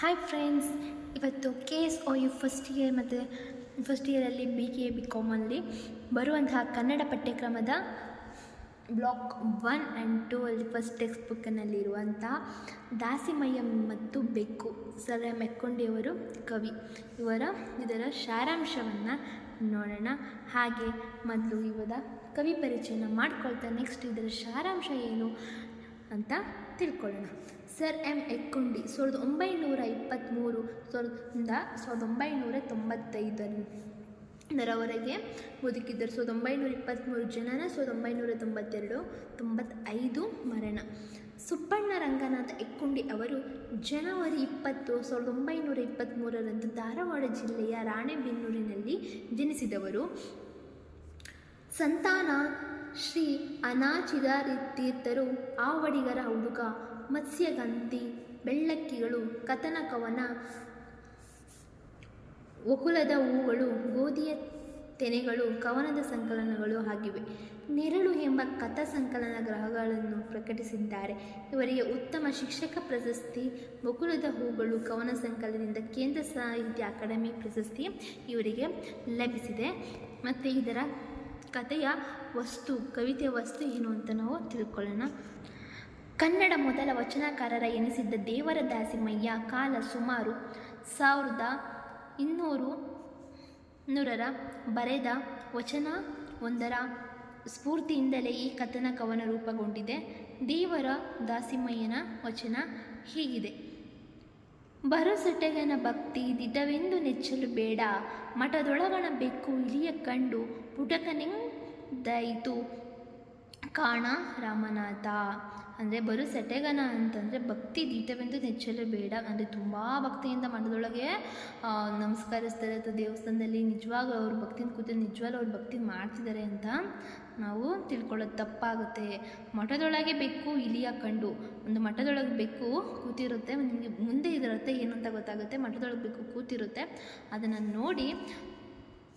Hi friends ಇವತ್ತು K S O U first year ಮತ್ತು first ಇಯರಲ್ಲಿ ಬಿ ಕೆ ಬಿ ಕಾಮಲ್ಲಿ ಬರುವಂತಹ ಕನ್ನಡ ಪಠ್ಯಕ್ರಮದ ಬ್ಲಾಕ್ ಒನ್ ಆ್ಯಂಡ್ ಟೂ ಅಲ್ಲಿ ಫಸ್ಟ್ ಟೆಕ್ಸ್ಟ್ ಬುಕ್ಕಿನಲ್ಲಿರುವಂತಹ ದಾಸಿಮಯ್ಯ ಮತ್ತು ಬೆಕ್ಕು, ಸರ್ ಮೆಕ್ಕೊಂಡಿಯವರು ಕವಿ. ಇವರ, ಇದರ ಸಾರಾಂಶವನ್ನು ನೋಡೋಣ. ಹಾಗೆ ಮೊದಲು ಇವರ ಕವಿ ಪರಿಚಯನ ಮಾಡ್ಕೊಳ್ತಾ ನೆಕ್ಸ್ಟ್ ಇದರ ಸಾರಾಂಶ ಏನು? ಅಂತ ತಿಳ್ಕೊಳ್ಳೋಣ. ಸರ್, ಎಂ ಎಕ್ಕುಂಡಿ ಸಾವಿರದ ಒಂಬೈನೂರ ಇಪ್ಪತ್ತ್ಮೂರು ಸಾವಿರದ ಸಾವಿರದ ಒಂಬೈನೂರ ತೊಂಬತ್ತೈದರವರೆಗೆ ಬದುಕಿದ್ದರು. ಸಾವಿರದ ಒಂಬೈನೂರ ಇಪ್ಪತ್ತ್ಮೂರು ಜನನ ಸಾವಿರದ ಒಂಬೈನೂರ ತೊಂಬತ್ತೆರಡು, ತೊಂಬತ್ತೈದು ಮರಣ. ಸುಬ್ಬಣ್ಣ ರಂಗನಾಥ ಎಕ್ಕುಂಡಿ ಅವರು ಜನವರಿ ಇಪ್ಪತ್ತು ಸಾವಿರದ ಒಂಬೈನೂರ ಇಪ್ಪತ್ತ್ಮೂರರಂದು ಧಾರವಾಡ ಜಿಲ್ಲೆಯ ರಾಣೆಬೆನ್ನೂರಿನಲ್ಲಿ ಜನಿಸಿದವರು. ಸಂತಾನ ಶ್ರೀ ಅನಾಚಿದಾರಿತೀರ್ಥರು, ಆವಡಿಗರ ಹುಡುಗ, ಮತ್ಸ್ಯಗಂತಿ, ಬೆಳ್ಳಕ್ಕಿಗಳು ಕಥನ ಕವನ ಒಕುಲದ ಹೂಗಳು ಗೋಧಿಯ ತೆನೆಗಳು, ಕವನದ ಸಂಕಲನಗಳು ಆಗಿವೆ. ನೆರಳು ಎಂಬ ಕಥಾ ಸಂಕಲನ ಗ್ರಹಗಳನ್ನು ಪ್ರಕಟಿಸಿದ್ದಾರೆ. ಇವರಿಗೆ ಉತ್ತಮ ಶಿಕ್ಷಕ ಪ್ರಶಸ್ತಿ ಮುಕುಲದ ಹೂಗಳು ಕವನ ಸಂಕಲನದಿಂದ ಕೇಂದ್ರ ಸಾಹಿತ್ಯ ಅಕಾಡೆಮಿ ಪ್ರಶಸ್ತಿ ಇವರಿಗೆ ಲಭಿಸಿದೆ. ಮತ್ತು ಇದರ ಕಥೆಯ ವಸ್ತು, ಕವಿತೆಯ ವಸ್ತು ಏನು ಅಂತ ನಾವು ತಿಳ್ಕೊಳ್ಳೋಣ. ಕನ್ನಡ ಮೊದಲ ವಚನಕಾರರ ಎನಿಸಿದ್ದ ದೇವರ ದಾಸಿಮಯ್ಯ ಕಾಲ ಸುಮಾರು ಸಾವಿರದ ಇನ್ನೂರು ನೂರರ ಬರೆದ ವಚನ ಒಂದರ ಸ್ಫೂರ್ತಿಯಿಂದಲೇ ಈ ಕಥನ ಕವನ ರೂಪುಗೊಂಡಿದೆ. ದೇವರ ದಾಸಿಮಯ್ಯನ ವಚನ ಹೀಗಿದೆ. ಬರಸೆಟಗನ ಭಕ್ತಿ ದಿಟವೆಂದು ನೆಚ್ಚಲು ಬೇಡ, ಮಠದೊಳಗಣ ಬೆಕ್ಕು ಇಲಿಯ ಕಂಡು ಪುಟಕನಿಂದಾಯಿತು ಕಾಣ ರಾಮನಾಥ. ಅಂದರೆ ಬರು ಸೆಟೆಗನ ಅಂತಂದರೆ ಭಕ್ತಿ ದೀಟವೆಂದು ನೆಚ್ಚಲು ಬೇಡ. ಅಂದರೆ ತುಂಬ ಭಕ್ತಿಯಿಂದ ಮಠದೊಳಗೆ ನಮಸ್ಕರಿಸ್ತಾರೆ. ಅಥವಾ ದೇವಸ್ಥಾನದಲ್ಲಿ ನಿಜವಾಗ್ಲೂ ಅವ್ರ ಭಕ್ತಿನ ಕೂತು ನಿಜವಾಗ್ಲೂ ಅವ್ರ ಭಕ್ತಿ ಮಾಡ್ತಿದ್ದಾರೆ ಅಂತ ನಾವು ತಿಳ್ಕೊಳ್ಳೋದು ತಪ್ಪಾಗುತ್ತೆ. ಮಠದೊಳಗೆ ಬೆಕ್ಕು ಇಲಿಯ ಕಂಡು. ಒಂದು ಮಠದೊಳಗೆ ಬೆಕ್ಕು ಕೂತಿರುತ್ತೆ. ನಿಮಗೆ ಮುಂದೆ ಇದರತ್ತೆ ಏನು ಅಂತ ಗೊತ್ತಾಗುತ್ತೆ. ಮಠದೊಳಗೆ ಬೆಕ್ಕು ಕೂತಿರುತ್ತೆ. ಅದನ್ನು ನೋಡಿ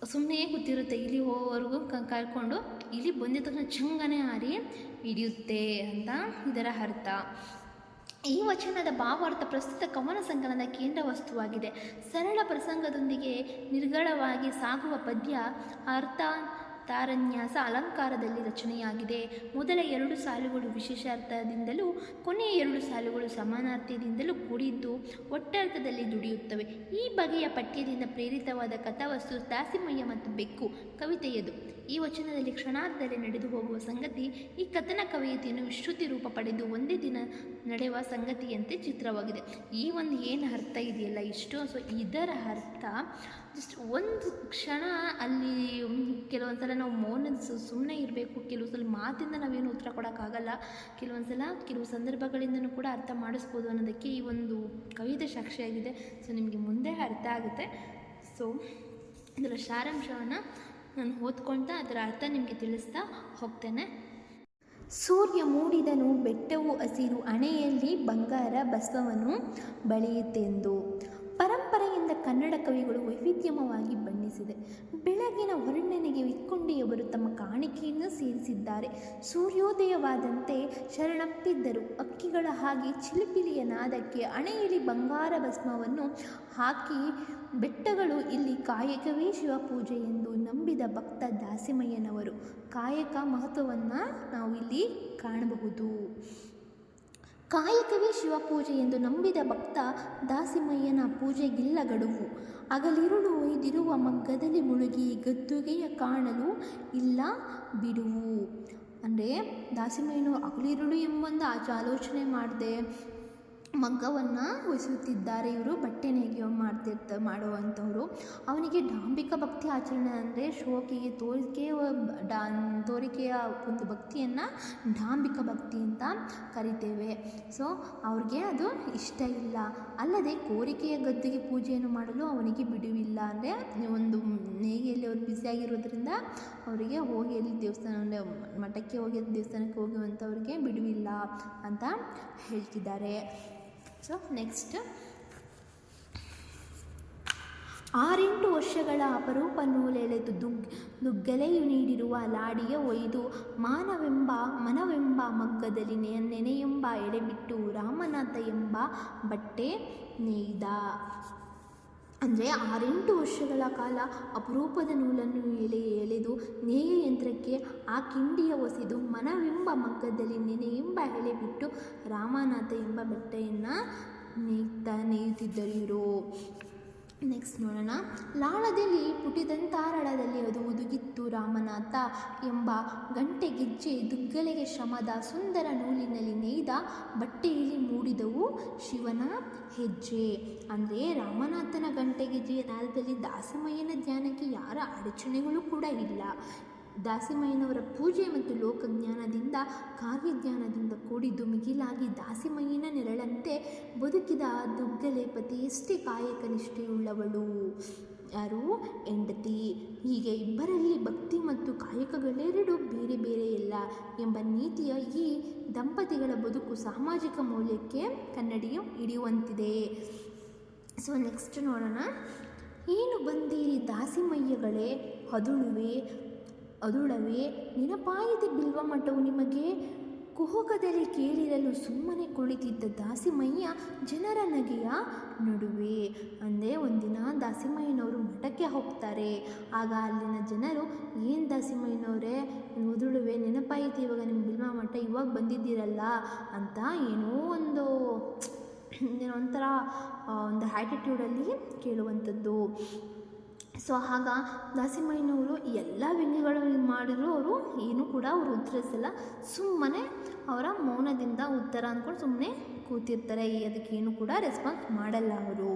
ಸುಮ್ಮನೆ ಗೊತ್ತಿರುತ್ತೆ ಇಲ್ಲಿ ಹೋಗೋವರೆಗೂ ಕರ್ಕೊಂಡು ಇಲ್ಲಿ ಬಂದಿದ ತಕ್ಷಣ ಚಂಗನೆ ಹಾರಿ ಹಿಡಿಯುತ್ತೆ ಅಂತ ಇದರ ಅರ್ಥ. ಈ ವಚನದ ಭಾವಾರ್ಥ ಪ್ರಸ್ತುತ ಕವನ ಸಂಕಲನದ ಕೇಂದ್ರ ವಸ್ತುವಾಗಿದೆ. ಸರಳ ಪ್ರಸಂಗದೊಂದಿಗೆ ನಿರ್ಗಳವಾಗಿ ಸಾಗುವ ಪದ್ಯ ಅರ್ಥ ತಾರನ್ಯಾಸ ಅಲಂಕಾರದಲ್ಲಿ ರಚನೆಯಾಗಿದೆ. ಮೊದಲ ಎರಡು ಸಾಲುಗಳು ವಿಶೇಷಾರ್ಥದಿಂದಲೂ, ಕೊನೆಯ ಎರಡು ಸಾಲುಗಳು ಸಮಾನಾರ್ಥದಿಂದಲೂ ಕೂಡಿದ್ದು ಒಟ್ಟರ್ಥದಲ್ಲಿ ದುಡಿಯುತ್ತವೆ. ಈ ಬಗೆಯ ಪಠ್ಯದಿಂದ ಪ್ರೇರಿತವಾದ ಕಥಾವಸ್ತು ದಾಸಿಮಯ್ಯ ಮತ್ತು ಬೆಕ್ಕು ಕವಿತೆಯದು. ಈ ವಚನದಲ್ಲಿ ಕ್ಷಣಾರ್ಧದಲ್ಲಿ ನಡೆದು ಹೋಗುವ ಸಂಗತಿ, ಈ ಕಥನ ಕವಿಯತೆಯನ್ನು ವಿಶ್ರುತಿ ರೂಪ ಪಡೆದು ಒಂದೇ ದಿನ ನಡೆಯುವ ಸಂಗತಿಯಂತೆ ಚಿತ್ರವಾಗಿದೆ. ಈ ಒಂದು ಏನು ಅರ್ಥ ಇದೆಯಲ್ಲ? ಇಷ್ಟು ಸೊ ಇದರ ಅರ್ಥ ಜಸ್ಟ್ ಒಂದು ಕ್ಷಣ ಅಲ್ಲಿ ಕೆಲವೊಂದು ಸಲ ನಾವು ಮೌನ ಸುಮ್ಮನೆ ಇರಬೇಕು. ಕೆಲವು ಸಲ ಮಾತಿಂದ ನಾವೇನು ಉತ್ತರ ಕೊಡೋಕ್ಕಾಗಲ್ಲ. ಕೆಲವೊಂದು ಸಲ ಕೆಲವು ಸಂದರ್ಭಗಳಿಂದನೂ ಕೂಡ ಅರ್ಥ ಮಾಡಿಸ್ಬೋದು ಅನ್ನೋದಕ್ಕೆ ಈ ಒಂದು ಕವಿತೆ ಸಾಕ್ಷಿಯಾಗಿದೆ. ಸೊ ನಿಮಗೆ ಮುಂದೆ ಅರ್ಥ ಆಗುತ್ತೆ. ಸೊ ಇದರ ಸಾರಾಂಶವನ್ನು ನಾನು ಓದ್ಕೊಳ್ತಾ ಅದರ ಅರ್ಥ ನಿಮಗೆ ತಿಳಿಸ್ತಾ ಹೋಗ್ತೇನೆ. ಸೂರ್ಯ ಮೂಡಿದನು, ಬೆಟ್ಟವು ಹಸಿರು, ಅಣೆಯಲ್ಲಿ ಬಂಗಾರ ಬಸವನು ಬಳಿಯುತ್ತೆಂದು. ಪರಂಪರೆಯಿಂದ ಕನ್ನಡ ಕವಿಗಳು ವೈವಿಧ್ಯಮವಾಗಿ ಬಣ್ಣಿಸಿದೆ. ಬೆಳಗಿನ ವರ್ಣನೆಗೆ ವಿಕ್ಕೊಂಡಿಯವರು ತಮ್ಮ ಕಾಣಿಕೆಯನ್ನು ಸೇರಿಸಿದ್ದಾರೆ. ಸೂರ್ಯೋದಯವಾದಂತೆ ಶರಣಪ್ಪಿದ್ದರು ಅಕ್ಕಿಗಳ ಹಾಗೆ ಚಿಲಿಪಿಲಿಯ ನಾದಕ್ಕೆ ಅಣೆಯಲ್ಲಿ ಬಂಗಾರ ಭಸ್ಮವನ್ನು ಹಾಕಿ ಬೆಟ್ಟಗಳು ಇಲ್ಲಿ ಕಾಯಕವೇ ಶಿವಪೂಜೆ ಎಂದು ನಂಬಿದ ಭಕ್ತ ದಾಸಿಮಯ್ಯನವರು. ಕಾಯಕ ಮಹತ್ವವನ್ನು ನಾವು ಇಲ್ಲಿ ಕಾಣಬಹುದು. ಕಾಯಕವೇ ಶಿವಪೂಜೆ ಎಂದು ನಂಬಿದ ಭಕ್ತ ದಾಸಿಮಯ್ಯನ ಪೂಜೆಗಿಲ್ಲ ಗಡುವು. ಅಗಲಿರುಳು ಒಯ್ದಿರುವ ಮಗ್ಗದಲ್ಲಿ ಮುಳುಗಿ ಗದ್ದುಗೆಯ ಕಾಣಲು ಇಲ್ಲ ಬಿಡುವು. ಅಂದರೆ ದಾಸಿಮಯ್ಯನು ಅಗಲಿರುಳು ಎಂಬೊಂದು ಆಚ ಆಲೋಚನೆ ಮಾಡದೆ ಮಗ್ಗವನ್ನು ವಹಿಸುತ್ತಿದ್ದಾರೆ ಇವರು ಬಟ್ಟೆ ನೇಯ್ಗೆ ಮಾಡ್ತಿರ್ತ, ಮಾಡುವಂಥವ್ರು. ಅವನಿಗೆ ಡಾಂಬಿಕ ಭಕ್ತಿ ಆಚರಣೆ ಅಂದರೆ ಶೋಕಿಗೆ ತೋರಿಕೆ, ಡಾ, ತೋರಿಕೆಯ ಒಂದು ಭಕ್ತಿಯನ್ನು ಡಾಂಬಿಕ ಭಕ್ತಿ ಅಂತ ಕರಿತೇವೆ. ಸೊ, ಅವ್ರಿಗೆ ಅದು ಇಷ್ಟ ಇಲ್ಲ. ಅಲ್ಲದೆ ಕೋರಿಕೆಯ ಗದ್ದೆಗೆ ಪೂಜೆಯನ್ನು ಮಾಡಲು ಅವನಿಗೆ ಬಿಡುವಿಲ್ಲ. ಅಂದರೆ ಒಂದು ನೇಯ್ಗೆಯಲ್ಲಿ ಅವ್ರು ಬ್ಯುಸಿಯಾಗಿರೋದ್ರಿಂದ ಅವರಿಗೆ ಹೋಗಿ ಎಲ್ಲಿ ದೇವಸ್ಥಾನ ಮಠಕ್ಕೆ ಹೋಗಿ, ದೇವಸ್ಥಾನಕ್ಕೆ ಹೋಗುವಂಥವ್ರಿಗೆ ಬಿಡುವಿಲ್ಲ ಅಂತ ಹೇಳ್ತಿದ್ದಾರೆ. ಸೊ ನೆಕ್ಸ್ಟ್ ಆರೆಂಟು ವರ್ಷಗಳ ಅಪರೂಪ ನೂಲೆಳೆದು ದುಗ್ ದುಗ್ಗಲೆಯು ನೀಡಿರುವ ಲಾಡಿಯ ಒಯ್ದು, ಮಾನವೆಂಬ, ಮನವೆಂಬ ಮಗ್ಗದಲ್ಲಿ ನೆನೆಯೆಂಬ ಎಡೆಬಿಟ್ಟು ರಾಮನಾಥ ಎಂಬ ಬಟ್ಟೆ ನೇಯ್ದ. ಅಂದರೆ ಆರೆಂಟು ವರ್ಷಗಳ ಕಾಲ ಅಪರೂಪದ ನೂಲನ್ನು ಎಳೆ, ಎಳೆದು, ನೇಯ ಯಂತ್ರಕ್ಕೆ ಆ ಕಿಂಡಿಯ ಒಸಿದು ಮನವೆಂಬ ಮಗ್ಗದಲ್ಲಿ ನೆನೆಯೆಂಬ ಹೆಳೆ ಬಿಟ್ಟು ರಾಮನಾಥ ಎಂಬ ಬೆಟ್ಟೆಯನ್ನು ನೇಯ್ತಾ ನೇಯುತ್ತಿದ್ದರು ನೆಕ್ಸ್ಟ್ ನೋಡೋಣ. ಲಾಳದಲ್ಲಿ ಪುಟಿದಂತಾರಳದಲ್ಲಿ ಅದು ಉದುಗಿತ್ತು ರಾಮನಾಥ ಎಂಬ ಗಂಟೆ ಗೆಜ್ಜೆ ದುಗ್ಗಲೆಗೆ ಶ್ರಮದ ಸುಂದರ ನೂಲಿನಲ್ಲಿ ನೇಯ್ದ ಬಟ್ಟೆಯಲ್ಲಿ ಮೂಡಿದವು ಶಿವನ ಹೆಜ್ಜೆ. ಅಂದರೆ ರಾಮನಾಥನ ಗಂಟೆ ಗೆಜ್ಜೆಯ ನಾದದಲ್ಲಿ ದಾಸಮಯ್ಯನ ಧ್ಯಾನಕ್ಕೆ ಯಾರ ಅಡಚಣೆಗಳು ಕೂಡ ಇಲ್ಲ. ದಾಸಿಮಯ್ಯನವರ ಪೂಜೆ ಮತ್ತು ಲೋಕಜ್ಞಾನದಿಂದ, ಕಾರ್ಯಜ್ಞಾನದಿಂದ ಕೂಡಿದ್ದು ಮಿಗಿಲಾಗಿ ದಾಸಿಮಯ್ಯನ ನೆರಳಂತೆ ಬದುಕಿದ ದುಗ್ಗಲೆ ಕಾಯಕ ನಿಷ್ಠೆಯುಳ್ಳವಳು ಯಾರು? ಹೆಂಡತಿ. ಹೀಗೆ ಇಬ್ಬರಲ್ಲಿ ಭಕ್ತಿ ಮತ್ತು ಕಾಯಕಗಳೆರಡೂ ಬೇರೆ ಬೇರೆ ಇಲ್ಲ ಎಂಬ ನೀತಿಯ ಈ ದಂಪತಿಗಳ ಬದುಕು ಸಾಮಾಜಿಕ ಮೌಲ್ಯಕ್ಕೆ ಕನ್ನಡಿಯು ಹಿಡಿಯುವಂತಿದೆ. ಸೊ ನೆಕ್ಸ್ಟ್ ನೋಡೋಣ. ಏನು ಬಂದೀರಿ ದಾಸಿಮಯ್ಯಗಳೇ? ಹದುಳುವೆ ಅದುಳವೇ ನೆನಪಾಯಿದೆ ಬಿಲ್ವ ಮಠವು ನಿಮಗೆ ಕುಹಕದಲ್ಲಿ ಕೇಳಿರಲು ಸುಮ್ಮನೆ ಕುಳಿತಿದ್ದ ದಾಸಿಮಯ್ಯ ಜನರ ನಗೆಯ ನಡುವೆ. ಅಂದರೆ ಒಂದಿನ ದಾಸಿಮಯ್ಯನವರು ಮಠಕ್ಕೆ ಹೋಗ್ತಾರೆ. ಆಗ ಅಲ್ಲಿನ ಜನರು, ಏನು ದಾಸಿಮಯ್ಯನವರೇ ಒದುಳುವೆ ನೆನಪಾಯಿತು ಇವಾಗ ನಿಮ್ಮ ಬಿಲ್ವ ಮಠ ಇವಾಗ ಬಂದಿದ್ದೀರಲ್ಲ ಅಂತ ಏನೋ ಒಂದು ಒಂಥರ ಒಂದು ಆ್ಯಟಿಟ್ಯೂಡಲ್ಲಿ ಕೇಳುವಂಥದ್ದು. ಸೊ ಆಗ ದಾಸಿಮಯ್ಯನವರು ಎಲ್ಲ ವ್ಯಂಗ್ಯಗಳು ಮಾಡಿದ್ರು, ಅವರು ಏನೂ ಕೂಡ ಅವರು ಉತ್ತರಿಸಲ್ಲ. ಸುಮ್ಮನೆ ಅವರ ಮೌನದಿಂದ ಉತ್ತರ ಅಂದ್ಕೊಂಡು ಸುಮ್ಮನೆ ಕೂತಿರ್ತಾರೆ. ಅದಕ್ಕೇನು ಕೂಡ ರೆಸ್ಪಾನ್ಸ್ ಮಾಡಲ್ಲ ಅವರು.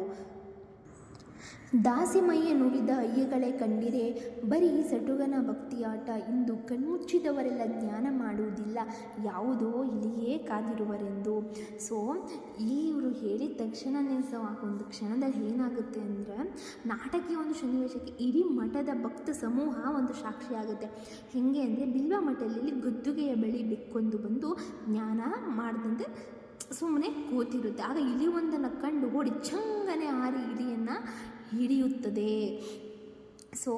ದಾಸಿಮಯ್ಯ ನುಡಿದ ಅಯ್ಯಗಳೇ ಕಂಡಿರೆ ಬರೀ ಸಟುಗನ ಭಕ್ತಿಯಾಟ, ಇಂದು ಕಣ್ಮುಚ್ಚಿದವರೆಲ್ಲ ಜ್ಞಾನ ಮಾಡುವುದಿಲ್ಲ, ಯಾವುದೋ ಇಲ್ಲಿಯೇ ಕಾದಿರುವರೆಂದು. ಸೊ, ಇವರು ಹೇಳಿದ ತಕ್ಷಣನೇ ಸಹ ಒಂದು ಕ್ಷಣದಲ್ಲಿ ಏನಾಗುತ್ತೆ ಅಂದರೆ, ನಾಟಕೀಯ ಒಂದು ಸನ್ನಿವೇಶಕ್ಕೆ ಇಡೀ ಮಠದ ಭಕ್ತ ಸಮೂಹ ಒಂದು ಸಾಕ್ಷಿಯಾಗುತ್ತೆ. ಹೇಗೆ ಅಂದರೆ, ಬಿಲ್ವ ಮಠದಲ್ಲಿ ಗದ್ದುಗೆಯ ಬಳಿ ಬೆಕ್ಕೊಂದು ಬಂದು ಜ್ಞಾನ ಮಾಡ್ದಂತೆ ಸುಮ್ಮನೆ ಕೂತಿರುತ್ತೆ. ಆಗ ಇಲಿ ಒಂದನ್ನು ಕಂಡು ಓಡಿ ಚಂಗನೆ ಆರಿ ಇಲಿಯನ್ನು ಹಿಡಿಯುತ್ತದೆ. ಸೊ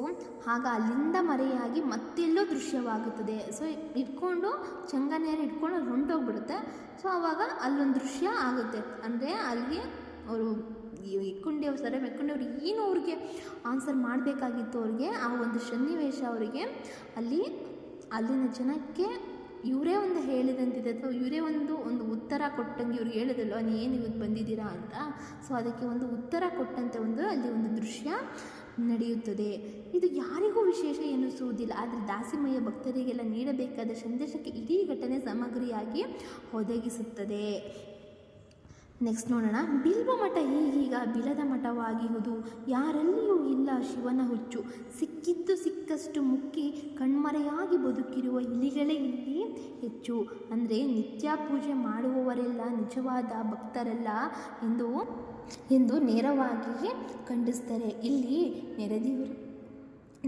ಆಗ ಅಲ್ಲಿಂದ ಮರೆಯಾಗಿ ಮತ್ತೆಲ್ಲೋ ದೃಶ್ಯವಾಗುತ್ತದೆ. ಸೊ ಇಟ್ಕೊಂಡು ಚಂಗನೇರು ಇಟ್ಕೊಂಡು ಹೊಂಟೋಗ್ಬಿಡುತ್ತೆ ಸೊ ಆವಾಗ ಅಲ್ಲೊಂದು ದೃಶ್ಯ ಆಗುತ್ತೆ. ಅಂದರೆ ಅಲ್ಲಿಗೆ ಅವರು ಎಕ್ಕುಂಡಿ ಅವ್ರು, ಸರ್ ಮೆಕ್ಕುಂಡಿಯವ್ರು ಏನು ಅವ್ರಿಗೆ ಆನ್ಸರ್ ಮಾಡಬೇಕಾಗಿತ್ತು ಅವ್ರಿಗೆ, ಆ ಒಂದು ಸನ್ನಿವೇಶ ಅವರಿಗೆ, ಅಲ್ಲಿ ಅಲ್ಲಿನ ಜನಕ್ಕೆ ಇವರೇ ಒಂದು ಹೇಳಿದಂತಿದೆ ಅಥವಾ ಇವರೇ ಒಂದು ಒಂದು ಉತ್ತರ ಕೊಟ್ಟಂಗೆ ಇವ್ರಿಗೆ ಹೇಳಿದಲ್ವ ಏನು ಇವತ್ತು ಬಂದಿದ್ದೀರಾ ಅಂತ? ಸೊ ಅದಕ್ಕೆ ಒಂದು ಉತ್ತರ ಕೊಟ್ಟಂತೆ ಒಂದು, ಅಲ್ಲಿ ಒಂದು ದೃಶ್ಯ ನಡೆಯುತ್ತದೆ. ಇದು ಯಾರಿಗೂ ವಿಶೇಷ ಎನಿಸುವುದಿಲ್ಲ. ಆದರೆ ದಾಸಿಮಯ್ಯ ಭಕ್ತರಿಗೆಲ್ಲ ನೀಡಬೇಕಾದ ಸಂದೇಶಕ್ಕೆ ಇಡೀ ಘಟನೆ ಸಾಮಗ್ರಿಯಾಗಿ ಒದಗಿಸುತ್ತದೆ. ನೆಕ್ಸ್ಟ್ ನೋಡೋಣ. ಬಿಲ್ವ ಮಠ ಈಗೀಗ ಬಿಲದ ಮಠವಾಗಿರುವುದು? ಯಾರಲ್ಲಿಯೂ ಇಲ್ಲ ಶಿವನ ಹುಚ್ಚು. ಸಿಕ್ಕಿದ್ದು ಸಿಕ್ಕಷ್ಟು ಮುಕ್ಕಿ ಕಣ್ಮರೆಯಾಗಿ ಬದುಕಿರುವ ಇಲಿಗಳೇ ಇಲ್ಲಿ ಹೆಚ್ಚು. ಅಂದರೆ ನಿತ್ಯ ಪೂಜೆ ಮಾಡುವವರೆಲ್ಲ ನಿಜವಾದ ಭಕ್ತರಲ್ಲ ಎಂದು ಎಂದು ನೇರವಾಗಿ ಖಂಡಿಸ್ತಾರೆ. ಇಲ್ಲಿ ನೆರೆದಿರು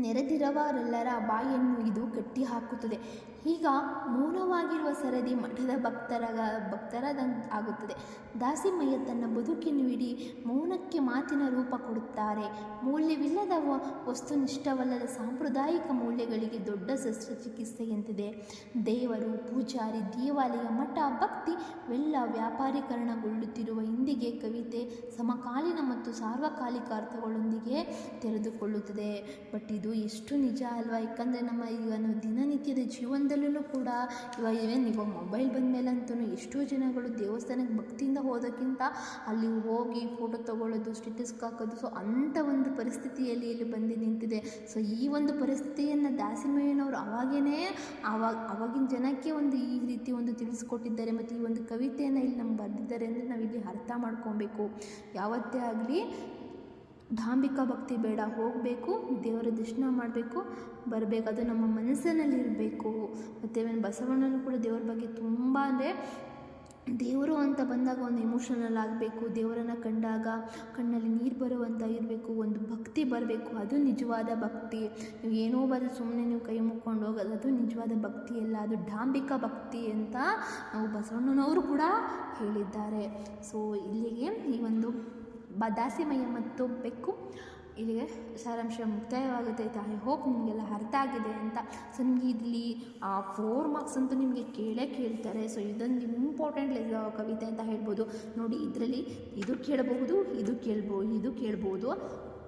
ನೆರೆದಿರವರೆಲ್ಲರ ಬಾಯನ್ನು ಇದು ಕಟ್ಟಿ ಹಾಕುತ್ತದೆ ಈಗ ಮೌನವಾಗಿರುವ ಸರದಿ ಮಠದ ಭಕ್ತರ ಭಕ್ತರಾದ ಆಗುತ್ತದೆ. ದಾಸಿಮಯ್ಯ ತನ್ನ ಬದುಕಿನುವಿಡೀ ಮೌನಕ್ಕೆ ಮಾತಿನ ರೂಪ ಕೊಡುತ್ತಾರೆ. ಮೌಲ್ಯವಿಲ್ಲದ ವಸ್ತುನಿಷ್ಠವಲ್ಲದ ಸಾಂಪ್ರದಾಯಿಕ ಮೌಲ್ಯಗಳಿಗೆ ದೊಡ್ಡ ಶಸ್ತ್ರಚಿಕಿತ್ಸೆಯಂತಿದೆ. ದೇವರು, ಪೂಜಾರಿ, ದೇವಾಲಯ ಮಠ, ಭಕ್ತಿ ಇವೆಲ್ಲ ವ್ಯಾಪಾರೀಕರಣಗೊಳ್ಳುತ್ತಿರುವ ಇಂದಿಗೆ ಕವಿತೆ ಸಮಕಾಲೀನ ಮತ್ತು ಸಾರ್ವಕಾಲಿಕ ಅರ್ಥಗಳೊಂದಿಗೆ ತೆರೆದುಕೊಳ್ಳುತ್ತದೆ. ಬಟ್ ಇದು ಎಷ್ಟು ನಿಜ ಅಲ್ವಾ? ಯಾಕಂದರೆ ನಮ್ಮ ಈಗ ದಿನನಿತ್ಯದ ಜೀವನದಲ್ಲೂ ಕೂಡ ಇವಾಗ ಏನು ಇವಾಗ ಮೊಬೈಲ್ ಬಂದ ಎಷ್ಟೋ ಜನಗಳು ದೇವಸ್ಥಾನಕ್ಕೆ ಭಕ್ತಿಯಿಂದ ಹೋದಕ್ಕಿಂತ ಅಲ್ಲಿ ಹೋಗಿ ಫೋಟೋ ತೊಗೊಳ್ಳೋದು ಸ್ಟೇಟಸ್ಗೆ ಹಾಕೋದು ಸೊ ಅಂಥ ಒಂದು ಪರಿಸ್ಥಿತಿಯಲ್ಲಿ ಇಲ್ಲಿ ಬಂದು ನಿಂತಿದೆ. ಸೊ ಈ ಒಂದು ಪರಿಸ್ಥಿತಿಯನ್ನು ದಾಸಿಮಯ್ಯನವರು ಅವಾಗೇ ಅವಾಗ, ಅವಾಗಿನ ಜನಕ್ಕೆ ಒಂದು ಈ ರೀತಿ ಒಂದು ತಿಳಿಸ್ಕೊಟ್ಟಿದ್ದಾರೆ. ಮತ್ತು ಈ ಒಂದು ಕವಿತೆಯನ್ನು ಇಲ್ಲಿ ನಮ್ಗೆ ಬರೆದಿದ್ದಾರೆ ಅಂದರೆ ನಾವು ಇಲ್ಲಿ ಅರ್ಥ ಮಾಡ್ಕೊಬೇಕು. ಯಾವತ್ತೇ ಆಗಲಿ ಧಾಂಬಿಕ ಭಕ್ತಿ ಬೇಡ, ಹೋಗಬೇಕು, ದೇವರ ದರ್ಶನ ಮಾಡಬೇಕು, ಬರಬೇಕು, ಅದು ನಮ್ಮ ಮನಸ್ಸಿನಲ್ಲಿ ಇರಬೇಕು ಮತ್ತು ಬಸವಣ್ಣನೂ ಕೂಡ ದೇವರ ಬಗ್ಗೆ ತುಂಬ ಅಂದರೆ ದೇವರು ಅಂತ ಬಂದಾಗ ಒಂದು ಎಮೋಷನಲ್ ಆಗಬೇಕು, ದೇವರನ್ನು ಕಂಡಾಗ ಕಣ್ಣಲ್ಲಿ ನೀರು ಬರುವಂಥ ಇರಬೇಕು, ಒಂದು ಭಕ್ತಿ ಬರಬೇಕು, ಅದು ನಿಜವಾದ ಭಕ್ತಿ. ನೀವು ಏನೋ ಬರೋ ಸುಮ್ಮನೆ ನೀವು ಕೈ ಮುಕ್ಕೊಂಡು ಹೋಗೋದು, ಅದು ನಿಜವಾದ ಭಕ್ತಿ ಅಲ್ಲ, ಅದು ಡಾಂಬಿಕ ಭಕ್ತಿ ಅಂತ ನಾವು ಬಸವಣ್ಣನವರು ಕೂಡ ಹೇಳಿದ್ದಾರೆ. ಸೊ ಇಲ್ಲಿಗೆ ಈ ಒಂದು ಬ ದಾಸಿಮಯ ಮತ್ತು ಬೆಕ್ಕು. ಇಲ್ಲಿಗೆ ಸಾರಾಂಶ ಮುಕ್ತಾಯವಾಗುತ್ತೆ ಐ ಹೋಪ್ ನಿಮಗೆಲ್ಲ ಅರ್ಥ ಆಗಿದೆ ಅಂತ. ಸೊ ನಿಮಗೆ ಇಲ್ಲಿ ಫೋರ್ ಮಾರ್ಕ್ಸ್ ಅಂತೂ ನಿಮಗೆ ಕೇಳೇ ಕೇಳ್ತಾರೆ. ಸೊ ಇದೊಂದು ಇಂಪಾರ್ಟೆಂಟ್ ಕವಿತೆ ಅಂತ ಹೇಳ್ಬೋದು. ನೋಡಿ, ಇದರಲ್ಲಿ ಇದು ಕೇಳಬಹುದು, ಇದು ಕೇಳ್ಬೋ, ಇದು ಕೇಳ್ಬೋದು.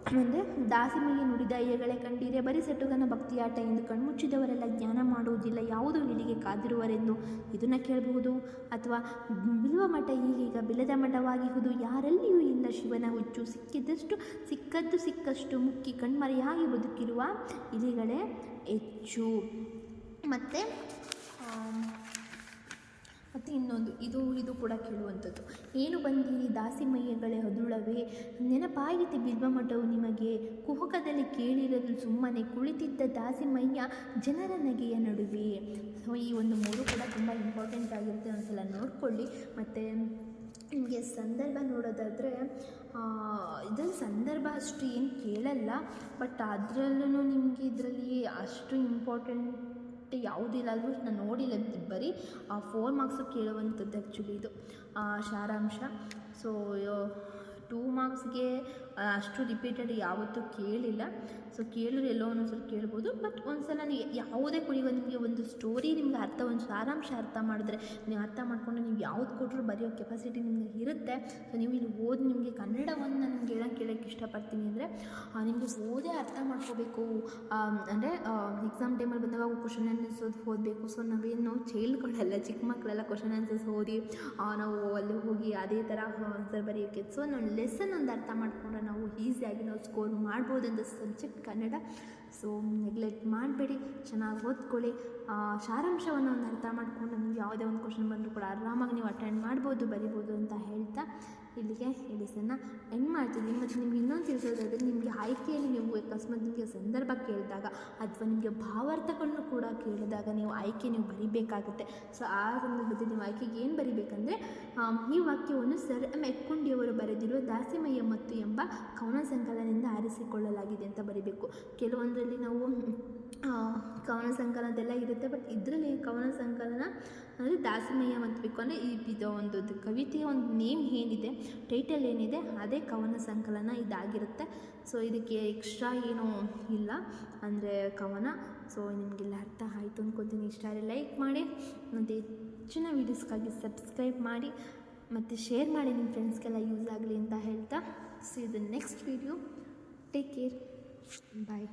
ಅಂದರೆ ದಾಸಿಮೆಗೆ ನುಡಿದ ಅಯ್ಯಗಳೇ ಕಂಡೀರೆ ಬರೀ ಸೆಟುಗನ ಭಕ್ತಿಯಾಟ ಎಂದು ಕಣ್ಮುಚ್ಚಿದವರೆಲ್ಲ ಜ್ಞಾನ ಮಾಡುವುದಿಲ್ಲ. ಯಾವುದು ಇಲ್ಲಿಗೆ ಕಾದಿರುವರೆಂದು ಇದನ್ನು ಕೇಳಬಹುದು? ಅಥವಾ ಬಿಲ್ವ ಮಠ ಈಗೀಗ ಬಿಲದ ಮಠವಾಗಿಹುದು ಯಾರಲ್ಲಿಯೂ ಇಲ್ಲ. ಶಿವನ ಹುಚ್ಚು ಸಿಕ್ಕಿದಷ್ಟು, ಸಿಕ್ಕದ್ದು ಸಿಕ್ಕಷ್ಟು ಮುಕ್ಕಿ ಕಣ್ಮರೆಯಾಗಿ ಬದುಕಿರುವ ಇಲಿಗಳೇ ಹೆಚ್ಚು. ಮತ್ತು ಮತ್ತು ಇನ್ನೊಂದು, ಇದು ಇದು ಕೂಡ ಕೇಳುವಂಥದ್ದು. ಏನು ಬಂದಿರಿ ದಾಸಿಮಯ್ಯಗಳೇ ಹದುಳವೇ ನೆನಪಾಯಿತೆ ಬಿಲ್ವಮಠವು ನಿಮಗೆ? ಕುಹುಕದಲ್ಲಿ ಕೇಳಿರಲು ಸುಮ್ಮನೆ ಕುಳಿತಿದ್ದ ದಾಸಿಮಯ್ಯ ಜನರ ನಗೆಯ ನಡುವೆ. ಸೊ, ಈ ಒಂದು ಮೂರು ಕೂಡ ತುಂಬ ಇಂಪಾರ್ಟೆಂಟ್ ಆಗಿರುತ್ತೆ ಒಂದ್ಸಲ ನೋಡಿಕೊಳ್ಳಿ. ಮತ್ತು ನಿಮಗೆ ಸಂದರ್ಭ ನೋಡೋದಾದರೆ ಇದರಲ್ಲಿ ಸಂದರ್ಭ ಅಷ್ಟು ಏನು ಕೇಳಲ್ಲ. ಬಟ್ ಅದರಲ್ಲೂ ನಿಮಗೆ ಇದರಲ್ಲಿ ಅಷ್ಟು ಇಂಪಾರ್ಟೆಂಟ್ ಯಾವುದಿಲ್ಲ ಅಂದರೂ ನಾನು ನೋಡಿಲ್ಲ ಬರೀ ಆ ಫೋರ್ ಮಾರ್ಕ್ಸು ಕೇಳುವಂಥದ್ದು ಆ್ಯಕ್ಚುಲಿ ಇದು ಸಾರಾಂಶ. ಸೊ ಟೂ ಮಾರ್ಕ್ಸ್ಗೆ ಅಷ್ಟು ರಿಪೀಟೆಡ್ ಯಾವತ್ತೂ ಕೇಳಿಲ್ಲ. ಸೊ ಕೇಳಿದ್ರೆ ಎಲ್ಲೋ ಒಂದೊಂದ್ಸಲ ಕೇಳ್ಬೋದು. ಬಟ್ ಒಂದ್ಸಲ ನೀವು ಯಾವುದೇ ಕುಡಿಯುವ ನಿಮಗೆ ಒಂದು ಸ್ಟೋರಿ ನಿಮ್ಗೆ ಅರ್ಥ, ಒಂದು ಸಾರಾಂಶ ಅರ್ಥ ಮಾಡಿದ್ರೆ, ನೀವು ಅರ್ಥ ಮಾಡಿಕೊಂಡು ನೀವು ಯಾವ್ದು ಕೊಟ್ಟರು ಬರೆಯೋ ಕೆಪಾಸಿಟಿ ನಿಮಗೆ ಇರುತ್ತೆ. ಸೊ ನೀವು ಇಲ್ಲಿ ಓದಿ ನಿಮಗೆ ಕನ್ನಡವನ್ನು ನಾನು ನಿಮ್ಗೆ ಹೇಳೋಕೆ ಕೇಳೋಕ್ಕೆ ಇಷ್ಟಪಡ್ತೀನಿ ಅಂದರೆ ನಿಮಗೆ ಓದೇ ಅರ್ಥ ಮಾಡ್ಕೋಬೇಕು. ಅಂದರೆ ಎಕ್ಸಾಮ್ ಟೈಮಲ್ಲಿ ಬಂದಾಗ ಕ್ವಶನ್ ಆನ್ಸರ್ಸ್ ಓದಬೇಕು. ಸೊ ನಾವೇನು ಚೈಲ್ಡ್ಗಳೆಲ್ಲ ಚಿಕ್ಕ ಮಕ್ಕಳೆಲ್ಲ ಕ್ವಶನ್ ಆನ್ಸರ್ಸ್ ಓದಿ ನಾವು ಅಲ್ಲಿ ಹೋಗಿ ಅದೇ ಥರ ಆನ್ಸರ್ ಬರೆಯೋಕ್ಕೆ. ಸೊ ನಾವು ಲೆಸನ್ ಒಂದು ಅರ್ಥ ಮಾಡಿಕೊಂಡ್ರೆ ನಾವು ಈಸಿಯಾಗಿ ನಾವು ಸ್ಕೋರ್ ಮಾಡ್ಬೋದು ಅಂತ ಸಬ್ಜೆಕ್ಟ್ ಕನ್ನಡ. ಸೊ ನೆಗ್ಲೆಕ್ಟ್ ಮಾಡಬೇಡಿ, ಚೆನ್ನಾಗಿ ಓದ್ಕೊಳ್ಳಿ. ಸಾರಾಂಶವನ್ನು ಒಂದು ಅರ್ಥ ಮಾಡಿಕೊಂಡು ನಿಮ್ಗೆ ಯಾವುದೇ ಒಂದು ಕ್ವಶನ್ ಬಂದರೂ ಕೂಡ ಆರಾಮಾಗಿ ನೀವು ಅಟೆಂಡ್ ಮಾಡ್ಬೋದು, ಬರಿಬೋದು ಅಂತ ಹೇಳ್ತಾ ಇಲ್ಲಿಗೆ ಈ ಎಂಡ್ ಮಾಡ್ತೀನಿ. ಮತ್ತು ನಿಮ್ಗೆ ಇನ್ನೊಂದು ತಿಳಿಸೋದಾದರೆ ನಿಮಗೆ ಆಯ್ಕೆಯಲ್ಲಿ ನಿಮಗೆ ಸಂದರ್ಭ ಕೇಳಿದಾಗ ಅಥವಾ ನಿಮಗೆ ಭಾವಾರ್ಥಗಳನ್ನು ಕೂಡ ಕೇಳಿದಾಗ ನೀವು ಆಯ್ಕೆ ನೀವು ಬರಿಬೇಕಾಗುತ್ತೆ. ಸೊ ಆ ಸಂದರ್ಭದಲ್ಲಿ ನೀವು ಆಯ್ಕೆಗೆ ಏನು ಬರಿಬೇಕಂದ್ರೆ ಈ ವಾಕ್ಯವನ್ನು ಸರ್ ಎಂ ಎಕ್ಕುಂಡಿಯವರು ಬರೆದಿರುವ ದಾಸಿಮಯ್ಯ ಮತ್ತು ಎಂಬ ಕವನ ಸಂಕಲನದಿಂದ ಆರಿಸಿಕೊಳ್ಳಲಾಗಿದೆ ಅಂತ ಬರಿಬೇಕು. ಕೆಲವೊಂದರಲ್ಲಿ ನಾವು ಕವನ ಸಂಕಲನದೆಲ್ಲ ಇರುತ್ತೆ. ಬಟ್ ಇದರಲ್ಲಿ ಕವನ ಸಂಕಲನ ಅಂದರೆ ದಾಸಮಯ್ಯ ಮತ್ತು ಬೇಕು. ಅಂದರೆ ಇದು ಒಂದು ಕವಿತೆಯ ಒಂದು ನೇಮ್ ಏನಿದೆ ಟೈಟಲ್ ಏನಿದೆ, ಅದೇ ಕವನ ಸಂಕಲನ ಇದಾಗಿರುತ್ತೆ. ಸೊ ಇದಕ್ಕೆ ಎಕ್ಸ್ಟ್ರಾ ಏನೂ ಇಲ್ಲ. ಅಂದರೆ ಕವನ. ಸೊ ನಿಮಗೆಲ್ಲ ಅರ್ಥ ಆಯಿತು ಅಂದ್ಕೊತೀನಿ ಇಷ್ಟ ಆದರೆ ಲೈಕ್ ಮಾಡಿ. ಮತ್ತು ಹೆಚ್ಚಿನ ವೀಡಿಯೋಸ್ಗಾಗಿ ಸಬ್ಸ್ಕ್ರೈಬ್ ಮಾಡಿ. ಮತ್ತು ಶೇರ್ ಮಾಡಿ ನಿಮ್ಮ ಫ್ರೆಂಡ್ಸ್ಗೆಲ್ಲ ಯೂಸ್ ಆಗಲಿ ಅಂತ ಹೇಳ್ತಾ. ಸೊ ಇದು next video take care bye